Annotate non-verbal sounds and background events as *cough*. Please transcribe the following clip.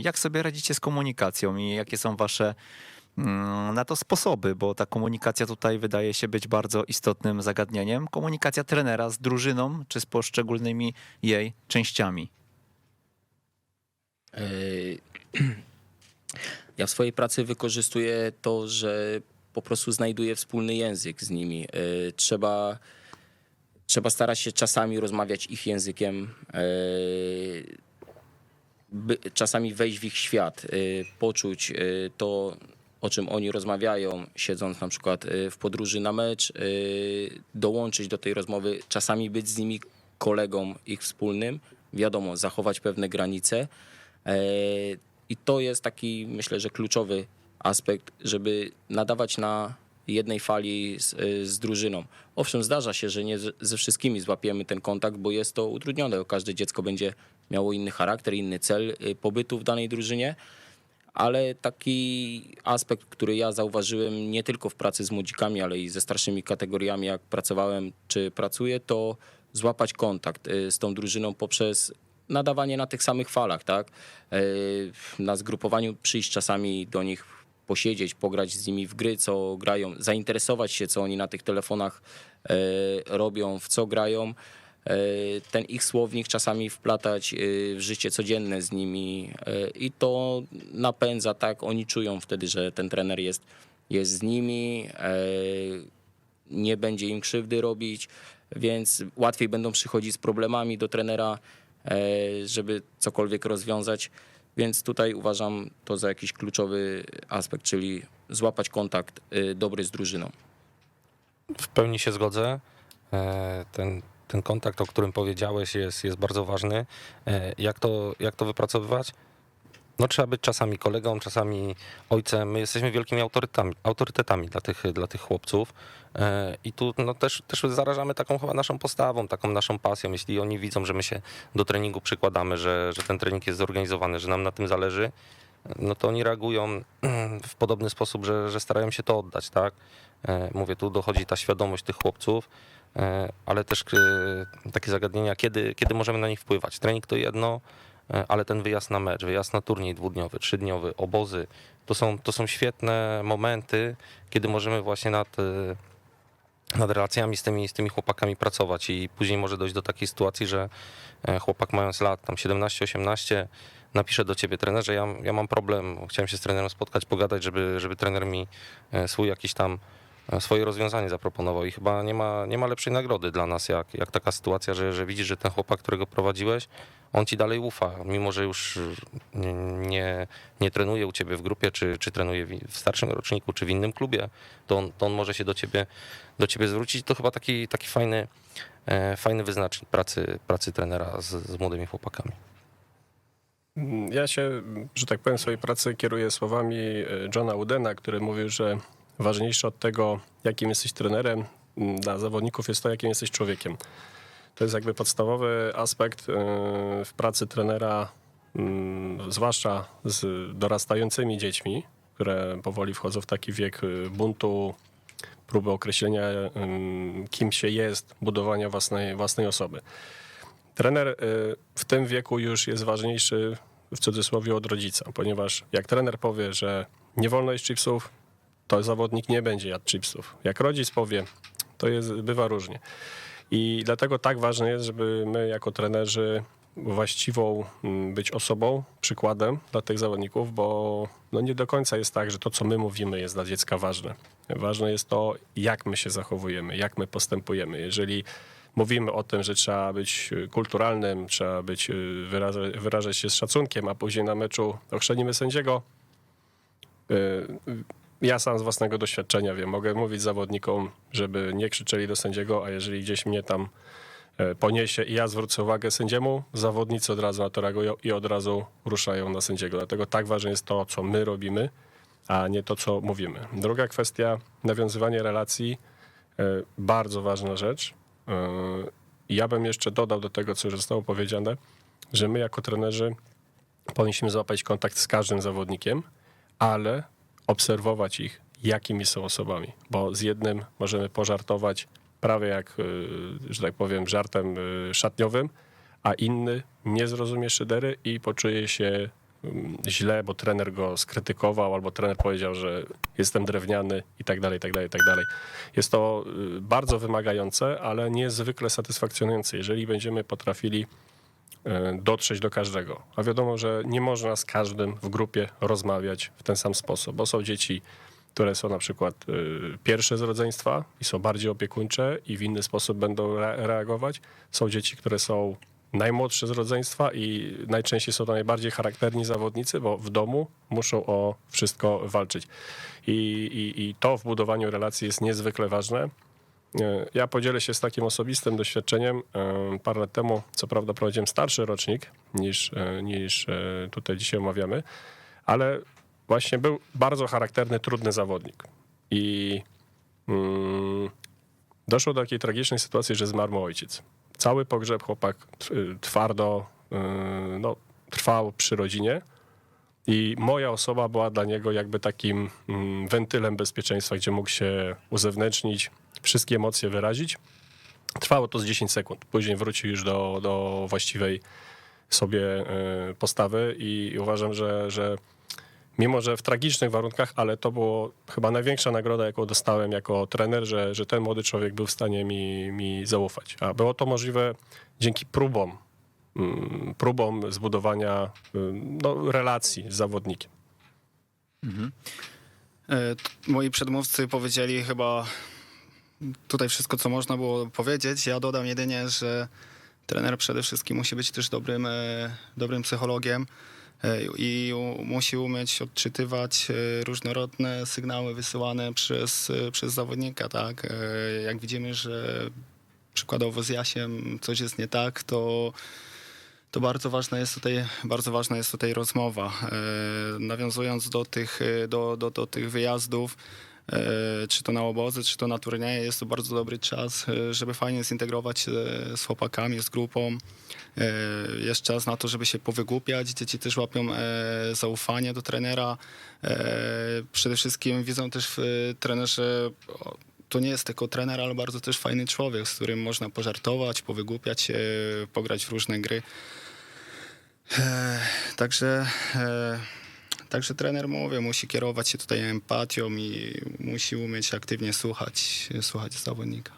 Jak sobie radzicie z komunikacją i jakie są wasze mm, na to sposoby, bo ta komunikacja tutaj wydaje się być bardzo istotnym zagadnieniem. Komunikacja trenera z drużyną czy z poszczególnymi jej częściami. Yy, *clears throat* Ja w swojej pracy wykorzystuję to, że po prostu znajduję wspólny język z nimi. Yy, Trzeba, trzeba starać się czasami rozmawiać ich językiem, yy, by, czasami wejść w ich świat, yy, poczuć yy, to, o czym oni rozmawiają, siedząc na przykład yy, w podróży na mecz, dołączyć do tej rozmowy, czasami być z nimi kolegą ich wspólnym, wiadomo, zachować pewne granice. E, I to jest taki, myślę, że kluczowy aspekt, żeby nadawać na jednej fali z, z drużyną. Owszem, zdarza się, że nie ze wszystkimi złapiemy ten kontakt, bo jest to utrudnione. Każde dziecko będzie miało inny charakter, inny cel e, pobytu w danej drużynie. Ale taki aspekt, który ja zauważyłem nie tylko w pracy z młodzikami, ale i ze starszymi kategoriami, jak pracowałem czy pracuję, to złapać kontakt y, z tą drużyną poprzez nadawanie na tych samych falach, tak? Y, Na zgrupowaniu przyjść czasami do nich, posiedzieć, pograć z nimi w gry, co grają, zainteresować się, co oni na tych telefonach y, robią, w co grają. Y, Ten ich słownik czasami wplatać y, w życie codzienne z nimi i to napędza, tak? Oni czują wtedy, że ten trener jest, jest z nimi, nie będzie im krzywdy robić, więc łatwiej będą przychodzić z problemami do trenera, e, żeby cokolwiek rozwiązać. Więc tutaj uważam to za jakiś kluczowy aspekt, czyli złapać kontakt y, dobry z drużyną. W pełni się zgodzę. E, Ten, ten kontakt, o którym powiedziałeś, jest, jest bardzo ważny. E, Jak to, jak to wypracowywać? No trzeba być czasami kolegą, czasami ojcem. My jesteśmy wielkimi autorytetami, autorytetami dla, tych, dla tych chłopców. E, I tu no, też, też zarażamy taką chyba naszą postawą, taką naszą pasją. Jeśli oni widzą, że my się do treningu przykładamy, że, że ten trening jest zorganizowany, że nam na tym zależy, no to oni reagują w podobny sposób, że, że starają się to oddać, tak? E, Mówię, tu dochodzi ta świadomość tych chłopców, e, ale też takie zagadnienia, kiedy, kiedy możemy na nich wpływać. Trening to jedno, ale ten wyjazd na mecz, wyjazd na turniej dwudniowy, trzydniowy, obozy, to są, to są świetne momenty, kiedy możemy właśnie nad, e, nad relacjami z tymi, z tymi chłopakami pracować i później może dojść do takiej sytuacji, że e, chłopak mając lat tam 17-18 napisze do ciebie trenerze, ja, ja mam problem, chciałem się z trenerem spotkać, pogadać, żeby, żeby trener mi e, swój jakiś tam e, swoje rozwiązanie zaproponował i chyba nie ma, nie ma lepszej nagrody dla nas, jak, jak taka sytuacja, że, że widzisz, że ten chłopak, którego prowadziłeś, on ci dalej ufa, mimo że już nie, nie, trenuje u ciebie w grupie, czy, czy trenuje w- starszym roczniku, czy w innym klubie, to on, to on może się do ciebie, do ciebie zwrócić. To chyba taki, taki fajny, e, fajny wyznacznik pracy, pracy trenera z, z młodymi chłopakami. Ja się, że tak powiem, swojej pracy kieruję słowami e, Johna Woodena, który mówił, że ważniejsze od tego, jakim jesteś trenerem m, dla zawodników jest to, jakim jesteś człowiekiem. To jest jakby podstawowy aspekt e, w pracy trenera, m, zwłaszcza z dorastającymi dziećmi, które powoli wchodzą w taki wiek e, buntu, próby określenia, em, kim się jest, budowania własnej, własnej osoby. Trener w tym wieku już jest ważniejszy w cudzysłowie od rodzica, ponieważ jak trener powie, że nie wolno jeść chipsów, to zawodnik nie będzie jadł chipsów. Jak rodzic powie, to jest, bywa różnie. I dlatego tak ważne jest, żeby my jako trenerzy właściwą mm, być osobą, przykładem dla tych zawodników, bo no nie do końca jest tak, że to, co my mówimy, jest dla dziecka ważne. Ważne jest to, jak my się zachowujemy, jak my postępujemy. Jeżeli mówimy o tym, że trzeba być y, kulturalnym, trzeba być, y, wyraża, wyrażać się z szacunkiem, a później na meczu ochrzanimy sędziego, y, ja sam z własnego doświadczenia wiem, mogę mówić zawodnikom, żeby nie krzyczeli do sędziego, a jeżeli gdzieś mnie tam e, poniesie i ja zwrócę uwagę sędziemu, zawodnicy od razu na to reagują i od razu ruszają na sędziego. Dlatego tak ważne jest to, co my robimy, a nie to, co mówimy. Druga kwestia, nawiązywanie relacji, e, bardzo ważna rzecz. E, Ja bym jeszcze dodał do tego, co już zostało powiedziane, że my jako trenerzy powinniśmy złapać kontakt z każdym zawodnikiem, ale obserwować ich, jakimi są osobami, bo z jednym możemy pożartować prawie jak, y, że tak powiem, żartem y, szatniowym, a inny nie zrozumie szydery i poczuje się mm, źle, bo trener go skrytykował, albo trener powiedział, że jestem drewniany i tak dalej, i tak dalej, i tak dalej. Jest to y, bardzo wymagające, ale niezwykle satysfakcjonujące, jeżeli będziemy potrafili dotrzeć do każdego. A wiadomo, że nie można z każdym w grupie rozmawiać w ten sam sposób, bo są dzieci, które są na przykład y, pierwsze z rodzeństwa i są bardziej opiekuńcze i w inny sposób będą re- reagować. Są dzieci, które są najmłodsze z rodzeństwa i najczęściej są to najbardziej charakterni zawodnicy, bo w domu muszą o wszystko walczyć. I, i, i to w budowaniu relacji jest niezwykle ważne. E, Ja podzielę się z takim osobistym doświadczeniem. E, Parę lat temu, co prawda, prowadziłem starszy rocznik niż, e, niż tutaj dzisiaj omawiamy, ale właśnie był bardzo charakterny, trudny zawodnik. I mm, doszło do takiej tragicznej sytuacji, że zmarł ojciec. Cały pogrzeb chłopak twardo no, trwał przy rodzinie. I moja osoba była dla niego jakby takim mm, wentylem bezpieczeństwa, gdzie mógł się uzewnętrznić, wszystkie emocje wyrazić. Trwało to z 10 sekund. Później wrócił już do, do właściwej sobie y, postawy i uważam, że, że mimo, że w tragicznych warunkach, ale to było chyba największa nagroda, jaką dostałem jako trener, że, że ten młody człowiek był w stanie mi, mi zaufać. A było to możliwe dzięki próbom, mm, próbom zbudowania mm, no, relacji z zawodnikiem. E, t- Moi przedmówcy powiedzieli chyba tutaj wszystko, co można było powiedzieć. Ja dodam jedynie, że trener przede wszystkim musi być też dobrym, e, dobrym psychologiem e, i musi umieć odczytywać e, różnorodne sygnały wysyłane przez, przez zawodnika. Tak? Jak widzimy, że przykładowo z Jasiem coś jest nie tak, to to bardzo ważna jest tutaj, bardzo ważna jest tutaj rozmowa. Nawiązując do tych, do, do, do tych wyjazdów, czy to na obozy, czy to na turnieje, jest to bardzo dobry czas, e, żeby fajnie zintegrować się z chłopakami, z grupą. E, jest czas na to, żeby się powygłupiać. Dzieci też łapią e, zaufanie do trenera. E, przede wszystkim widzą też w e, trenerze to nie jest tylko trener, ale bardzo też fajny człowiek, z którym można pożartować, powygłupiać się, pograć w różne gry. E, Także, e, także trener, mówię, musi kierować się tutaj empatią i musi umieć aktywnie słuchać, słuchać zawodnika.